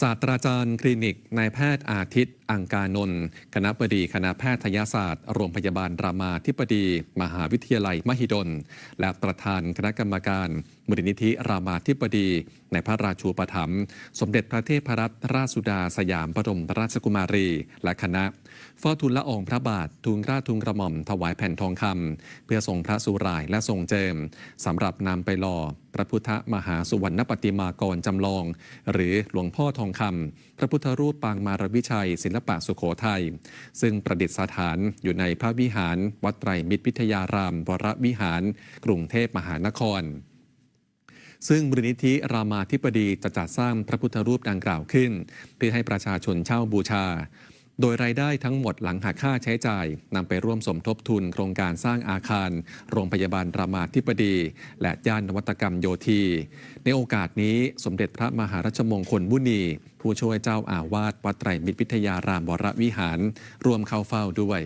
ศาสตราจารย์คลินิกนายแพทย์อาทิตย์ อังกานนท์คณะบดีคณะแพทยศาสตร์ โรงพยาบาลรามาธิบดี มหาวิทยาลัยมหิดล และประธานคณะกรรมการมูลนิธิรามาธิบดี ในพระราชูปถัมภ์สมเด็จพระเทพรัตนราชสุดาสยามบรมราชกุมารี และคณะ เฝ้าทูลละอองพระบาททูลกล้าทูลกระหม่อมถวายแผ่นทองคำเพื่อทรงพระสุรายและทรงเจิมสำหรับนำไปหล่อพระพุทธมหาสุวรรณปฏิมากรจำลอง หรือหลวงพ่อทองคำพระพุทธรูปปางมารวิชัย ศิลปะสุโขทัยซึ่งประดิษฐานอยู่ในพระวิหาร วัดไตรมิตรวิทยารามวรวิหาร กรุงเทพมหานครซึ่งมูลนิธิรามาธิบดีจะจัดสร้างพระพุทธรูปดังกล่าวขึ้น เพื่อให้ประชาชนเช่าบูชา โดยรายได้ทั้งหมดหลังหักค่าใช้จ่ายนำไปร่วมสมทบทุนโครงการสร้างอาคาร โรงพยาบาลรามาธิบดี และย่านนวัตกรรมโยธี ในโอกาสนี้สมเด็จพระมหารัชมงคลมุนี ผู้ช่วยเจ้าอาวาสวัดไตรมิตรวิทยารามวรวิหาร ร่วมเข้าเฝ้าด้วย